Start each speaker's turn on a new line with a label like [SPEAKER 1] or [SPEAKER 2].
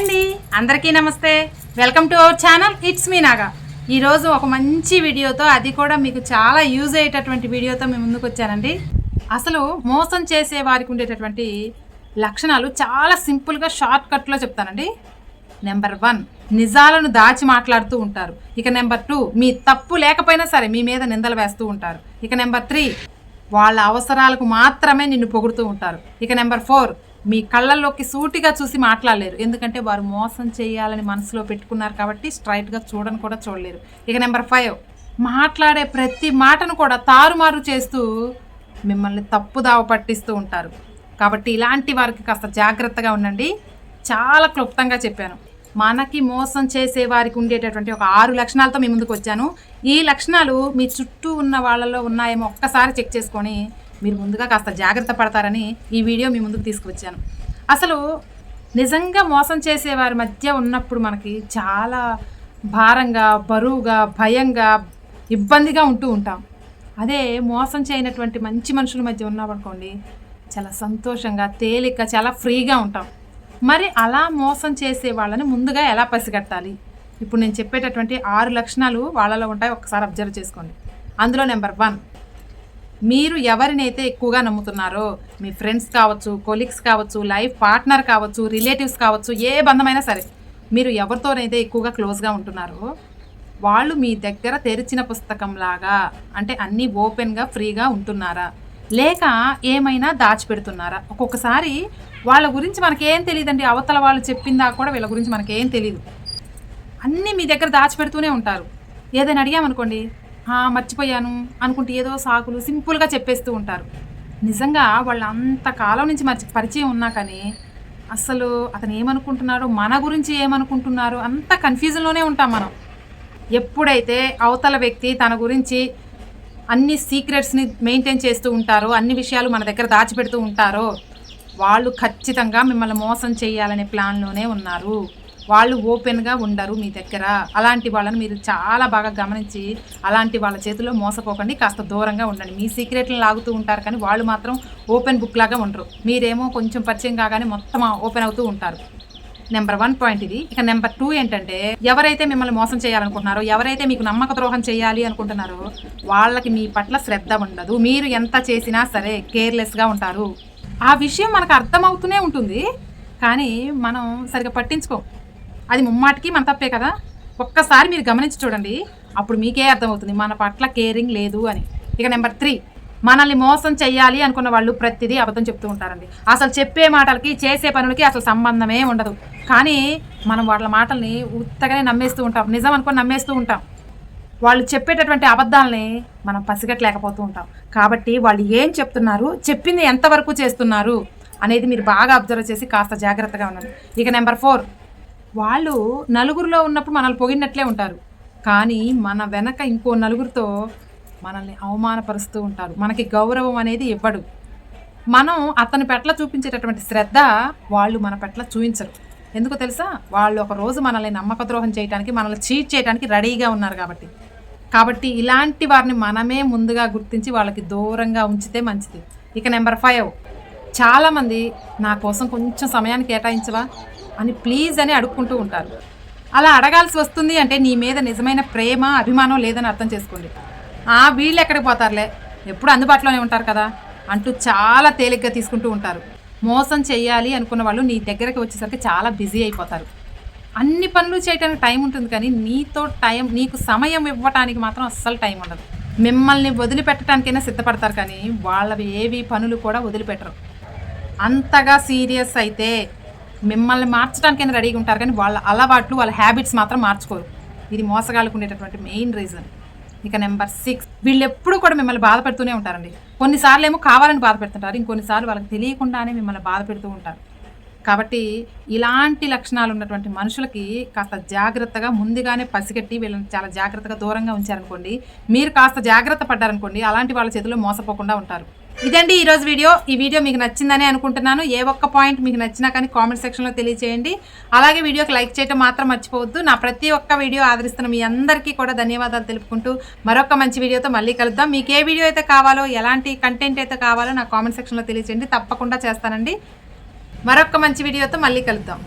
[SPEAKER 1] అండి. అందరికీ నమస్తే. Welcome to our channel it's me Naga ఈరోజు ఒక మంచి వీడియోతో అది కూడా మీకు చాలా యూజ్ అయ్యేటటువంటి వీడియోతో మేము ముందుకు వచ్చానండి. అసలు మోసం చేసే వారికి ఉండేటటువంటి లక్షణాలు చాలా సింపుల్గా షార్ట్ కట్లో చెప్తానండి. నెంబర్ వన్ నిజాలను దాచి మాట్లాడుతూ ఉంటారు. ఇక నెంబర్ టూ మీ తప్పు లేకపోయినా సరే మీ మీద నిందలు వేస్తూ ఉంటారు. ఇక నెంబర్ త్రీ వాళ్ళ అవసరాలకు మాత్రమే నిన్ను పొగుడుతూ ఉంటారు. ఇక నెంబర్ ఫోర్ మీ కళ్ళల్లోకి సూటిగా చూసి మాట్లాడలేరు. ఎందుకంటే వారు మోసం చేయాలని మనసులో పెట్టుకున్నారు కాబట్టి స్ట్రైట్గా చూడని కూడా చూడలేరు. ఇక నెంబర్ ఫైవ్. మాట్లాడే ప్రతి మాటను కూడా తారుమారు చేస్తూ మిమ్మల్ని తప్పుదావ పట్టిస్తూ ఉంటారు. కాబట్టి ఇలాంటి వారికి కాస్త జాగ్రత్తగా ఉండండి. చాలా క్లుప్తంగా చెప్పాను. మనకి మోసం చేసే వారికి ఉండేటటువంటి ఒక ఆరు లక్షణాలతో మీ ముందుకు వచ్చాను. ఈ లక్షణాలు మీ చుట్టూ ఉన్న వాళ్ళలో ఉన్నాయేమో ఒక్కసారి చెక్ చేసుకొని మీరు ముందుగా కాస్త జాగ్రత్త పడతారని ఈ వీడియో మీ ముందుకు తీసుకువచ్చాను. అసలు నిజంగా మోసం చేసేవారి మధ్య ఉన్నప్పుడు మనకి చాలా భారంగా బరువుగా భయంగా ఇబ్బందిగా ఉంటూ ఉంటాం. అదే మోసం చేయనటువంటి మంచి మనుషుల మధ్య ఉన్నామనుకోండి చాలా సంతోషంగా తేలిక చాలా ఫ్రీగా ఉంటాం. మరి అలా మోసం చేసే వాళ్ళని ముందుగా ఎలా పసిగట్టాలి? ఇప్పుడు నేను చెప్పేటటువంటి ఆరు లక్షణాలు వాళ్ళలో ఉంటాయి ఒకసారి అబ్జర్వ్ చేసుకోండి. అందులో నెంబర్ వన్ మీరు ఎవరినైతే ఎక్కువగా నమ్ముతున్నారో మీ ఫ్రెండ్స్ కావచ్చు కొలీగ్స్ కావచ్చు లైఫ్ పార్ట్నర్ కావచ్చు రిలేటివ్స్ కావచ్చు ఏ బంధమైనా సరే మీరు ఎవరితోనైతే ఎక్కువగా క్లోజ్గా ఉంటున్నారో వాళ్ళు మీ దగ్గర తెరిచిన పుస్తకం లాగా అంటే అన్నీ ఓపెన్గా ఫ్రీగా ఉంటున్నారా? లేక ఏమైనా దాచిపెడుతున్నారా? ఒక్కొక్కసారి వాళ్ళ గురించి మనకేం తెలియదండి అవతల వాళ్ళు చెప్పిందా కూడా వీళ్ళ గురించి మనకేం తెలియదు అన్నీ మీ దగ్గర దాచిపెడుతూనే ఉంటారు. ఏదైనా అడిగామనుకోండి మర్చిపోయాను అనుకుంటే ఏదో సాకులు సింపుల్గా చెప్పేస్తూ ఉంటారు. నిజంగా వాళ్ళు అంతకాలం నుంచి మర్చి పరిచయం ఉన్నా కానీ అసలు అతను ఏమనుకుంటున్నాడు మన గురించి ఏమనుకుంటున్నారో అంత కన్ఫ్యూజన్లోనే ఉంటాం మనం. ఎప్పుడైతే అవతల వ్యక్తి తన గురించి అన్ని సీక్రెట్స్ని మెయింటైన్ చేస్తూ ఉంటారో అన్ని విషయాలు మన దగ్గర దాచిపెడుతూ ఉంటారో వాళ్ళు ఖచ్చితంగా మిమ్మల్ని మోసం చేయాలనే ప్లాన్లోనే ఉన్నారు. వాళ్ళు ఓపెన్గా ఉండరు మీ దగ్గర. అలాంటి వాళ్ళని మీరు చాలా బాగా గమనించి అలాంటి వాళ్ళ చేతిలో మోసపోకండి కాస్త దూరంగా ఉండండి. మీ సీక్రెట్లను లాగుతూ ఉంటారు కానీ వాళ్ళు మాత్రం ఓపెన్ బుక్ లాగా ఉండరు. మీరేమో కొంచెం పరిచయం కాగానే మొత్తం ఓపెన్ అవుతూ ఉంటారు. నెంబర్ వన్ పాయింట్ ఇది. ఇక నెంబర్ టూ ఏంటంటే ఎవరైతే మిమ్మల్ని మోసం చేయాలనుకుంటున్నారో ఎవరైతే మీకు నమ్మక ద్రోహం చేయాలి అనుకుంటున్నారో వాళ్ళకి మీ పట్ల శ్రద్ధ ఉండదు. మీరు ఎంత చేసినా సరే కేర్లెస్గా ఉంటారు. ఆ విషయం మనకు అర్థమవుతూనే ఉంటుంది. కానీ మనం సరిగ్గా పట్టించుకోం. అది ముమ్మాటికి మన తప్పే కదా? ఒక్కసారి మీరు గమనించి చూడండి. అప్పుడు మీకే అర్థమవుతుంది. మన పట్ల కేరింగ్ లేదు అని. ఇక నెంబర్ త్రీ. మనల్ని మోసం చేయాలి అనుకున్న వాళ్ళు ప్రతిదీ అబద్ధం చెప్తూ ఉంటారండి. అసలు చెప్పే మాటలకి చేసే పనులకి అసలు సంబంధమే ఉండదు. కానీ మనం వాళ్ళ మాటల్ని ఉత్తగానే నమ్మేస్తూ ఉంటాం. నిజం అనుకొని నమ్మేస్తూ ఉంటాం. వాళ్ళు చెప్పేటటువంటి అబద్ధాలని మనం పసిగట్టలేకపోతూ ఉంటాం. కాబట్టి వాళ్ళు ఏం చెప్తున్నారు? చెప్పింది ఎంతవరకు చేస్తున్నారు? అనేది మీరు బాగా అబ్జర్వ్ చేసి కాస్త జాగ్రత్తగా ఉండండి. ఇక నెంబర్ ఫోర్. వాళ్ళు నలుగురిలో ఉన్నప్పుడు మనల్ని పొగిడినట్లే ఉంటారు. కానీ మన వెనక ఇంకో నలుగురితో మనల్ని అవమానపరుస్తూ ఉంటారు. మనకి గౌరవం అనేది ఇవ్వడు. మనం అతని పట్ల చూపించేటటువంటి శ్రద్ధ వాళ్ళు మన పట్ల చూపించరు ఎందుకో తెలుసా? వాళ్ళు ఒక రోజు మనల్ని నమ్మక ద్రోహం చేయడానికి మనల్ని చీట్ చేయడానికి రెడీగా ఉన్నారు కాబట్టి. కాబట్టి ఇలాంటి వారిని మనమే ముందుగా గుర్తించి వాళ్ళకి దూరంగా ఉంచితే మంచిది. ఇక నెంబర్ ఫైవ్. చాలామంది నా కోసం కొంచెం సమయాన్ని కేటాయించవా? అని ప్లీజ్ అని అడుక్కుంటూ ఉంటారు. అలా అడగాల్సి వస్తుంది అంటే నీ మీద నిజమైన ప్రేమ అభిమానం లేదని అర్థం చేసుకోండి. ఆ వీళ్ళు ఎక్కడికి పోతారులే? ఎప్పుడు అందుబాటులోనే ఉంటారు కదా? అంటూ చాలా తేలిగ్గా తీసుకుంటూ ఉంటారు. మోసం చేయాలి అనుకున్న వాళ్ళు నీ దగ్గరకు వచ్చేసరికి చాలా బిజీ అయిపోతారు. అన్ని పనులు చేయడానికి టైం ఉంటుంది కానీ నీతో టైం నీకు సమయం ఇవ్వటానికి మాత్రం అస్సలు టైం ఉండదు. మిమ్మల్ని వదిలిపెట్టడానికైనా సిద్ధపడతారు కానీ వాళ్ళవి ఏవి పనులు కూడా వదిలిపెట్టరు. అంతగా సీరియస్ అయితే మిమ్మల్ని మార్చడానికైనా రెడీగా ఉంటారు కానీ వాళ్ళ అలవాట్లు వాళ్ళ హ్యాబిట్స్ మాత్రం మార్చుకోరు. ఇది మోసగాళ్ళకు ఉండేటటువంటి మెయిన్ రీజన్ ఇక నెంబర్ సిక్స్ వీళ్ళు ఎప్పుడు కూడా మిమ్మల్ని బాధ పెడుతూనే ఉంటారండి. కొన్నిసార్లు ఏమో కావాలని బాధ పెడుతుంటారు ఇంకొన్నిసార్లు వాళ్ళకి తెలియకుండానే మిమ్మల్ని బాధ పెడుతూ ఉంటారు. కాబట్టి ఇలాంటి లక్షణాలు ఉన్నటువంటి మనుషులకి కాస్త జాగ్రత్తగా ముందుగానే పసిగట్టి వీళ్ళని చాలా జాగ్రత్తగా దూరంగా ఉంచారనుకోండి మీరు కాస్త జాగ్రత్త పడ్డారనుకోండి అలాంటి వాళ్ళ చేతిలో మోసపోకుండా ఉంటారు. ఇదండి ఈరోజు వీడియో. ఈ వీడియో మీకు నచ్చిందని అనుకుంటున్నాను. ఏ ఒక్క పాయింట్ మీకు నచ్చినా కానీ కామెంట్ సెక్షన్లో తెలియజేయండి అలాగే వీడియోకి లైక్ చేయడం మాత్రం మర్చిపోవద్దు. నా ప్రతి ఒక్క వీడియో ఆదరిస్తున్న మీ అందరికీ కూడా ధన్యవాదాలు తెలుపుకుంటూ మరొక మంచి వీడియోతో మళ్ళీ కలుద్దాం. మీకు ఏ వీడియో అయితే కావాలో ఎలాంటి కంటెంట్ అయితే కావాలో నా కామెంట్ సెక్షన్లో తెలియజేయండి తప్పకుండా చేస్తానండి. మరొక మంచి వీడియోతో మళ్ళీ కలుద్దాం.